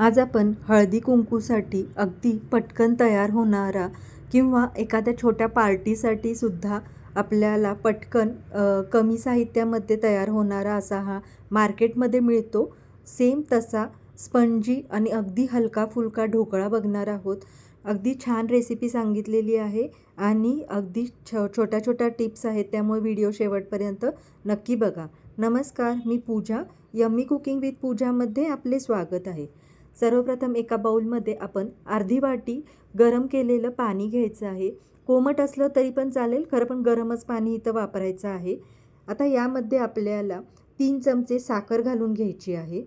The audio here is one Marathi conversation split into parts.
आज आपण हळदी कुंकूसाठी अगदी पटकन तयार होणारा किंवा एखाद्या छोट्या पार्टीसाठी सुद्धा आपल्याला पटकन कमी साहित्यामध्ये तयार होणारा असा हा मार्केटमध्ये मिळतो. सेम तसा स्पंजी आणि अगदी हलका फुलका ढोकळा बघणार आहोत. अगदी छान रेसिपी सांगितलेली आहे आणि अगदी छ छोट्या छोट्या टिप्स आहेत त्यामुळे व्हिडिओ शेवटपर्यंत नक्की बघा. नमस्कार मी पूजा. यम्मी कुकिंग विथ पूजामध्ये आपले स्वागत आहे. सर्वप्रथम एका बाउलमध्ये आपण अर्धी वाटी गरम केलेलं पाणी घ्यायचं आहे. कोमट असलं तरी पण चालेल खरं पण गरमच पाणी इथं वापरायचं आहे. आता यामध्ये आपल्याला तीन चमचे साखर घालून घ्यायची आहे.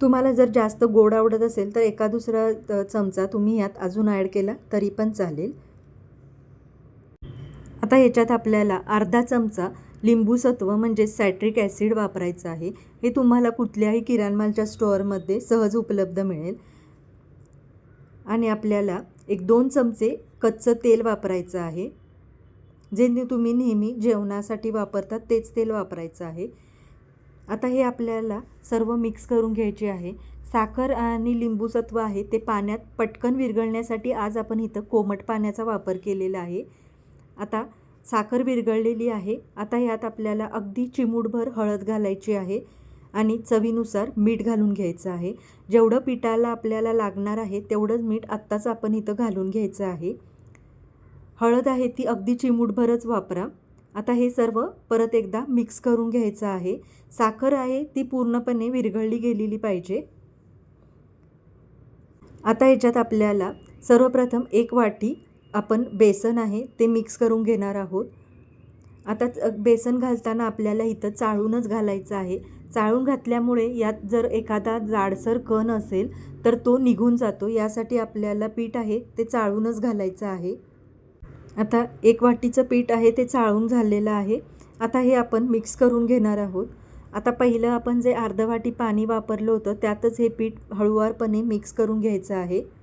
तुम्हाला जर जास्त गोड आवडत असेल तर एका दुसरा चमचा तुम्ही यात अजून ॲड केला तरी पण चालेल. आता याच्यात आपल्याला अर्धा चमचा लिंबूसत्व म्हणजे सॅट्रिक ॲसिड वापरायचं आहे. हे तुम्हाला कुठल्याही किराणमालच्या स्टोअरमध्ये सहज उपलब्ध मिळेल. आणि आपल्याला एक दोन चमचे कच्चं तेल वापरायचं आहे. जे तुम्ही नेहमी जेवणासाठी वापरतात तेच तेल वापरायचं आहे. आता हे आपल्याला सर्व मिक्स करून घ्यायचे आहे. साखर आणि लिंबूसत्व आहे ते पाण्यात पटकन विरघळण्यासाठी आज आपण इथं कोमट पाण्याचा वापर केलेला आहे. आता साखर विरघळलेली आहे. आता यात आपल्याला अगदी चिमूटभर हळद घालायची आहे आणि चवीनुसार मीठ घालून घ्यायचं आहे. जेवढं पिठाला आपल्याला लागणार आहे तेवढंच मीठ आत्ताच आपण इथं घालून घ्यायचं आहे. हळद आहे ती अगदी चिमूटभरच वापरा. आता हे सर्व परत एकदा मिक्स करून घ्यायचं आहे. साखर आहे ती पूर्णपणे विरघळली गेलेली पाहिजे. आता याच्यात आपल्याला सर्वप्रथम एक वाटी आपण बेसन आहे ते मिक्स करून घेणार आहोत. आता च- बेसन घालताना आपल्याला इथं चाळूनच घालायचं आहे. चाळून घातल्यामुळे यात जर एखादा जाडसर कण असेल तर तो निघून जातो. यासाठी आपल्याला पीठ आहे ते चाळूनच घालायचं आहे. आता एक वाटीचं पीठ आहे ते चाळून झालेलं आहे. आता हे आपण मिक्स करून घेणार आहोत. आता पहिलं आपण जे अर्धवाटी पाणी वापरलं होतं त्यातच हे पीठ हळुवारपणे मिक्स करून घ्यायचं आहे.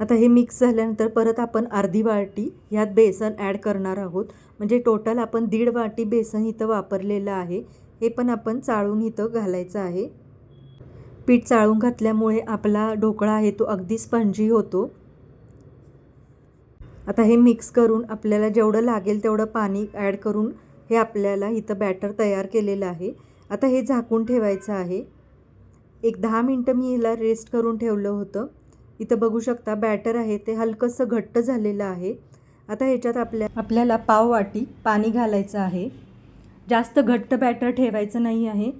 आता हे मिक्स झाल्यानंतर परत आपण अर्धी वाटी ह्यात बेसन ॲड करणार आहोत. म्हणजे टोटल आपण दीड वाटी बेसन इथं वापरलेलं आहे. हे पण आपण चाळून इथं घालायचं आहे. पीठ चाळून घातल्यामुळे आपला ढोकळा आहे तो अगदी स्पंजी होतो. आता हे मिक्स करून आपल्याला जेवढं लागेल तेवढं पाणी ॲड करून हे आपल्याला इथं बॅटर तयार केलेलं आहे. आता हे झाकून ठेवायचं आहे. एक दहा मिनटं मी हिला रेस्ट करून ठेवलं होतं. इथं बघू शकता बॅटर आहे ते हलकंसं घट्ट झालेलं आहे. आता ह्याच्यात आपल्या आपल्याला पाव वाटी पाणी घालायचं आहे. जास्त घट्ट बॅटर ठेवायचं नाही आहे.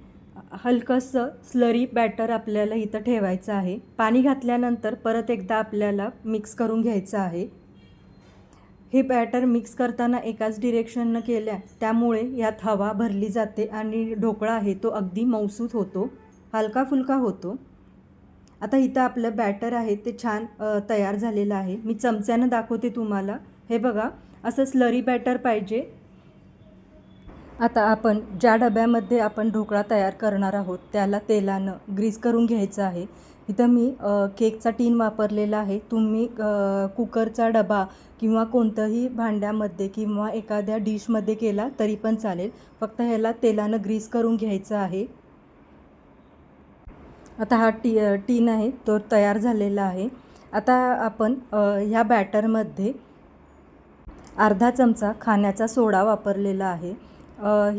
हलकंसं स्लरी बॅटर आपल्याला इथं ठेवायचं आहे. पाणी घातल्यानंतर परत एकदा आपल्याला मिक्स करून घ्यायचं आहे. हे बॅटर मिक्स करताना एकाच डिरेक्शननं केल्या त्यामुळे यात हवा भरली जाते आणि ढोकळा आहे तो अगदी मौसूत होतो. हलका फुलका होतो. आता इथं आपलं बॅटर आहे ते छान तयार झालेलं आहे. मी चमच्यानं दाखवते तुम्हाला. हे बघा असं स्लरी बॅटर पाहिजे. आता आपण ज्या डब्यामध्ये आपण ढोकळा तयार करणार आहोत त्याला तेलानं ग्रीस करून घ्यायचं आहे. इथं मी केकचा टीन वापरलेला आहे. तुम्ही कुकरचा डबा किंवा कोणतंही भांड्यामध्ये किंवा एखाद्या डिशमध्ये केला तरी पण चालेल. फक्त ह्याला तेलानं ग्रीस करून घ्यायचं आहे. आता हा टी टीन आहे तो तयार झालेला आहे. आता आपण ह्या बॅटरमध्ये अर्धा चमचा खाण्याचा सोडा वापरलेला आहे.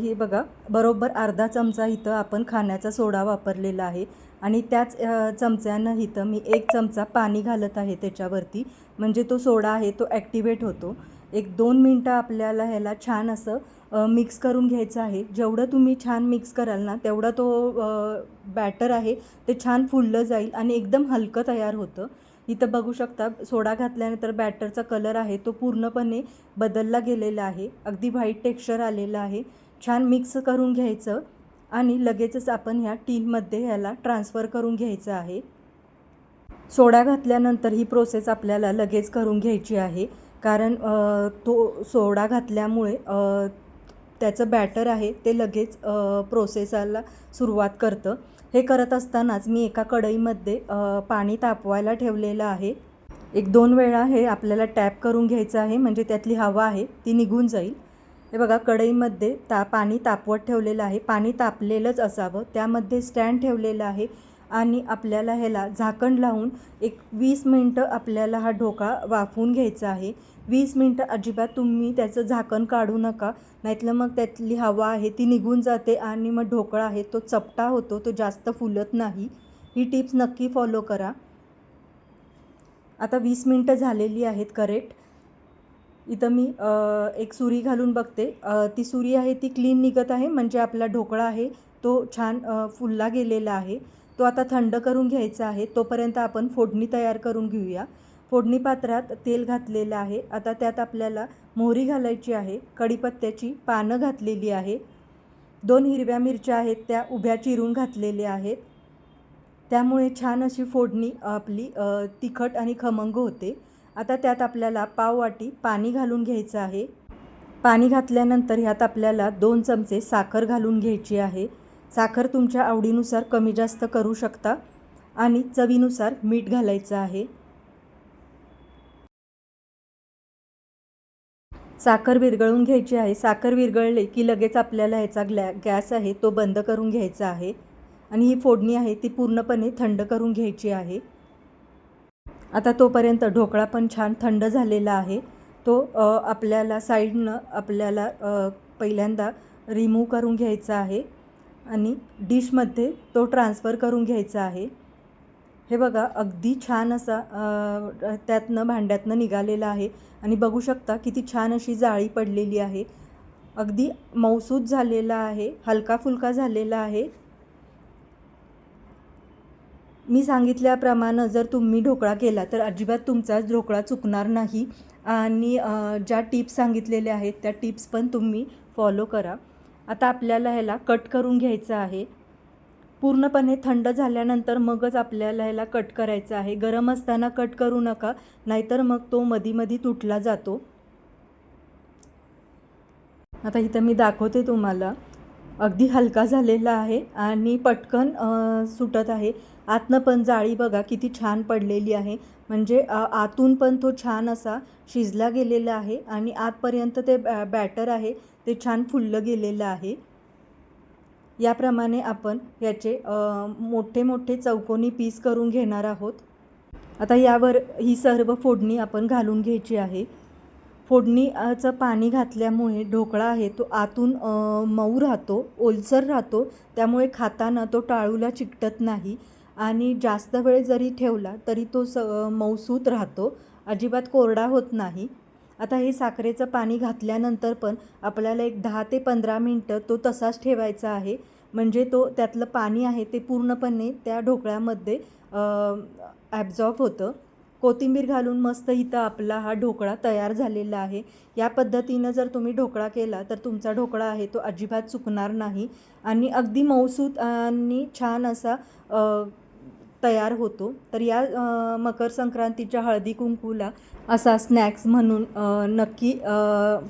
हे बघा बरोबर अर्धा चमचा इथं आपण खाण्याचा सोडा वापरलेला आहे आणि त्याच चमच्यानं इथं मी एक चमचा पाणी घालत आहे त्याच्यावरती. म्हणजे तो सोडा आहे तो ॲक्टिवेट होतो. एक दोन मिनटं आपल्याला ह्याला छान असं मिक्स करून घ्यायचं आहे. जेवढं तुम्ही छान मिक्स कराल ना तेवढा तो बॅटर आहे ते छान फुललं जाईल आणि एकदम हलकं तयार होतं. इथं बघू शकता सोडा घातल्यानंतर बॅटरचा कलर आहे तो पूर्णपणे बदलला गेलेला आहे. अगदी व्हाईट टेक्स्चर आलेलं आहे. छान मिक्स करून घ्यायचं आणि लगेचच आपण ह्या टीनमध्ये ह्याला ट्रान्सफर करून घ्यायचं आहे. सोडा घातल्यानंतर ही प्रोसेस आपल्याला लगेच करून घ्यायची आहे. कारण तो सोडा घातल्यामुळे त्याचं बॅटर आहे ते लगेच प्रोसेसाला सुरुवात करतं. हे करत असतानाच मी एका कढईमध्ये पाणी तापवायला ठेवलेलं आहे. एक दोन वेळा हे आपल्याला टॅप करून घ्यायचं आहे म्हणजे त्यातली हवा आहे ती निघून जाईल. हे बघा कढईमध्ये ता पाणी तापवत ठेवलेलं आहे. पाणी तापलेलंच असावं. त्यामध्ये स्टँड ठेवलेलं आहे. आणि आपल्याला ह्याला झाकण लावून एक वीस मिनटं आपल्याला हा ढोकळा वाफवून घ्यायचा आहे. वीस मिनटं अजिबात तुम्ही त्याचं झाकण काढू नका. नाहीतलं मग त्यातली हवा आहे ती निघून जाते आणि मग ढोकळा आहे तो चपटा होतो तो जास्त फुलत नाही. ही टिप्स नक्की फॉलो करा. आता वीस मिनटं झालेली आहेत करेक्ट. इथं मी एक सुरी घालून बघते. ती सुरी आहे ती क्लीन निघत आहे म्हणजे आपला ढोकळा आहे तो छान फुलला गेलेला आहे. तो आता थंड करून घ्यायचा आहे तोपर्यंत आपण फोडणी तयार करून घेऊया. फोडणी पात्रात तेल घातलेलं आहे. आता त्यात आपल्याला मोहरी घालायची आहे कढीपत्त्याची पानं घातलेली आहे. दोन हिरव्या मिरच्या आहेत त्या उभ्या चिरून घातलेल्या आहेत. त्यामुळे छान अशी फोडणी आपली तिखट आणि खमंग होते. आता त्यात आपल्याला पाववाटी पाणी घालून घ्यायचं आहे. पाणी घातल्यानंतर ह्यात आपल्याला दोन चमचे साखर घालून घ्यायची आहे. साखर तुमच्या आवडीनुसार कमी जास्त करू शकता आणि चवीनुसार मीठ घालायचं आहे. साखर विरघळून घ्यायची आहे. साखर विरघळले की लगेच आपल्याला ह्याचा ग्लॅ गॅस आहे तो बंद करून घ्यायचा आहे आणि ही फोडणी आहे ती पूर्णपणे थंड करून घ्यायची आहे. आता तोपर्यंत ढोकळा पण छान थंड झालेला आहे. तो आपल्याला साईडनं आपल्याला पहिल्यांदा रिमूव्ह करून घ्यायचा आहे. आणि डिशमध्ये तो ट्रान्सफर करून घ्यायचा आहे. हे बघा अगदी छान असा त्यातनं भांड्यातनं निघालेला आहे. आणि बघू शकता किती छान अशी जाळी पडलेली आहे. अगदी मौसूद झालेला आहे हलका फुलका झालेला आहे. मी सांगितल्याप्रमाणे जर तुम्ही ढोकळा केला तर अजिबात तुमचा ढोकळा चुकणार नाही. आणि ज्या टिप्स सांगितलेल्या आहेत त्या टिप्स पण तुम्ही फॉलो करा. आता आपल्याला ह्याला कट करून घ्यायचं आहे. पूर्णपणे थंड झाल्यानंतर मगच आपल्याला ह्याला कट करायचं आहे. गरम असताना कट करू नका नाहीतर मग तो मधीमधी तुटला जातो. आता इथं मी दाखवते तुम्हाला. अगदी हलका झालेला आहे आणि पटकन सुटत आहे. आतनं पण जाळी बघा किती छान पडलेली आहे. म्हणजे आतून पण तो छान असा शिजला गेलेला आहे आणि आतपर्यंत ते बॅ बॅटर आहे. ते छान फुललं गेलेलं आहे. याप्रमाणे आपण याचे मोठे मोठे चौकोनी पीस करून घेणार आहोत. आता यावर ही सर्व फोडणी आपण घालून घ्यायची आहे. फोडणीचं पाणी घातल्यामुळे ढोकळा आहे तो आतून मऊ राहतो ओलसर राहतो. त्यामुळे खाताना तो टाळूला चिकटत नाही. आणि जास्त वेळ जरी ठेवला तरी तो स मऊसूत राहतो. अजिबात कोरडा होत नाही. आता हे साखरेचं पाणी घातल्यानंतर पण आपल्याला एक दहा ते पंधरा मिनटं तो तसाच ठेवायचा आहे. म्हणजे तो त्यातलं पाणी आहे ते पूर्णपणे त्या ढोकळ्यामध्ये ॲब्झॉर्ब होतं. कोथिंबीर घालून मस्त इथं आपला हा ढोकळा तयार झालेला आहे. या पद्धतीनं जर तुम्ही ढोकळा केला तर तुमचा ढोकळा आहे तो अजिबात चुकणार नाही. आणि अगदी मऊसूत आणि छान असा तयार होतो. तर या मकर संक्रांतीच्या हळदी कुंकूला असा स्नॅक्स म्हणून नक्की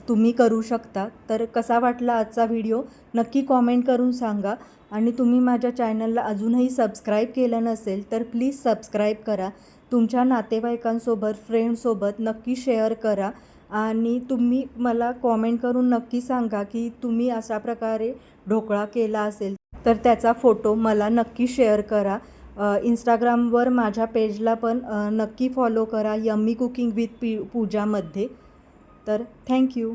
तुम्ही करू शकता. तर कसा वाटला आजचा व्हिडिओ नक्की कॉमेंट करून सांगा. आणि तुम्ही माझ्या चॅनलला अजूनही सबस्क्राईब केलं नसेल तर प्लीज सबस्क्राईब करा. तुमच्या नातेवाईकांसोबत फ्रेंडसोबत नक्की शेअर करा. आणि तुम्ही मला कॉमेंट करून नक्की सांगा की तुम्ही अशा प्रकारे ढोकळा केला असेल तर त्याचा फोटो मला नक्की शेअर करा. इंस्टाग्रामवर माझ्या पेजला पण नक्की फॉलो करा यम्मी कुकिंग विथ पी पूजामध्ये. तर थँक्यू